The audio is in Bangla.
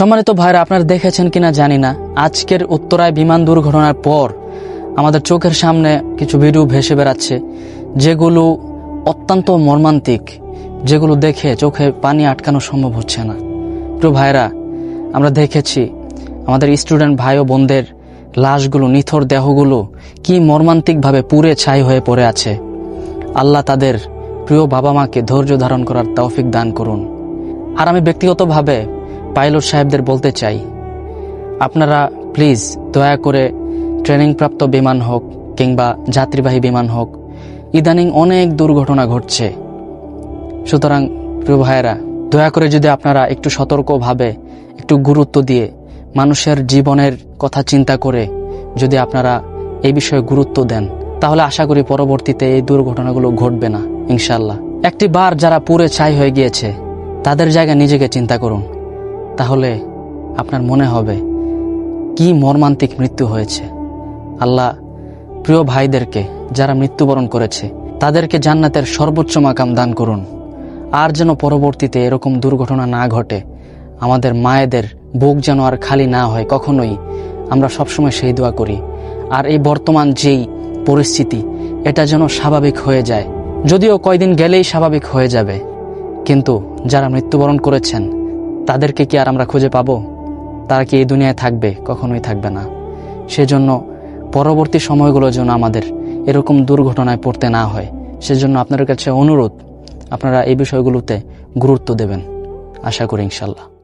সম্মানিত ভাইরা, আপনারা দেখেছেন কিনা জানি না, আজকের উত্তরায় বিমান দুর্ঘটনার পর আমাদের চোখের সামনে কিছু ভিডিও ভেসে বেড়াচ্ছে, যেগুলো অত্যন্ত মর্মান্তিক, যেগুলো দেখে চোখে পানি আটকানো সম্ভব হচ্ছে না। প্রিয় ভাইরা, আমরা দেখেছি আমাদের স্টুডেন্ট ভাই ও বোনদের লাশগুলো, নিথর দেহগুলো কি মর্মান্তিকভাবে পুড়ে ছাই হয়ে পড়ে আছে। আল্লাহ তাদের প্রিয় বাবা মাকে ধৈর্য ধারণ করার তৌফিক দান করুন। আর আমি ব্যক্তিগতভাবে পাইলট সাহেবদের বলতে চাই। আপনারা প্লিজ দয়া করে ট্রেনিংপ্রাপ্ত বিমান হোক কিংবা যাত্রীবাহী বিমান হোক, ইদানিং অনেক দুর্ঘটনা ঘটছে। সুতরাং প্রিয় ভাইয়েরা, দয়া করে যদি আপনারা একটু সতর্কভাবে একটু গুরুত্ব দিয়ে মানুষের জীবনের কথা চিন্তা করে যদি আপনারা এই বিষয়ে গুরুত্ব দেন, তাহলে আশা করি পরবর্তীতে এই দুর্ঘটনাগুলো ঘটবে না ইনশাল্লাহ একটি বার যারা পুরে ছাই হয়ে গিয়েছে, তাদের জায়গায় নিজেকে চিন্তা করুন। তাহলে আপনার মনে হবে, কি মর্মান্তিক মৃত্যু হয়েছে। আল্লাহ প্রিয় ভাইদেরকে যারা মৃত্যুবরণ করেছে, তাদেরকে জান্নাতের সর্বোচ্চ মাকাম দান করুন। আর যেন পরবর্তীতে এরকম দুর্ঘটনা না ঘটে, আমাদের মায়েদের বুক যেন আর খালি না হয়, কখনোই আমরা সবসময় সেই দোয়া করি। আর এই বর্তমান যেই পরিস্থিতি, এটা যেন স্বাভাবিক হয়ে যায়। যদিও কয়দিন গেলেই স্বাভাবিক হয়ে যাবে, কিন্তু যারা মৃত্যুবরণ করেছেন তাদেরকে কি আর আমরা খুঁজে পাবো? তারা কি এই দুনিয়ায় থাকবে? কখনোই থাকবে না। সেজন্য পরবর্তী সময়গুলো যেন আমাদের এরকম দুর্ঘটনায় পড়তে না হয়। সেজন্য আপনাদের কাছে অনুরোধ, আপনারা এই বিষয়গুলোতে গুরুত্ব দেবেন। আশা করি ইনশাল্লাহ।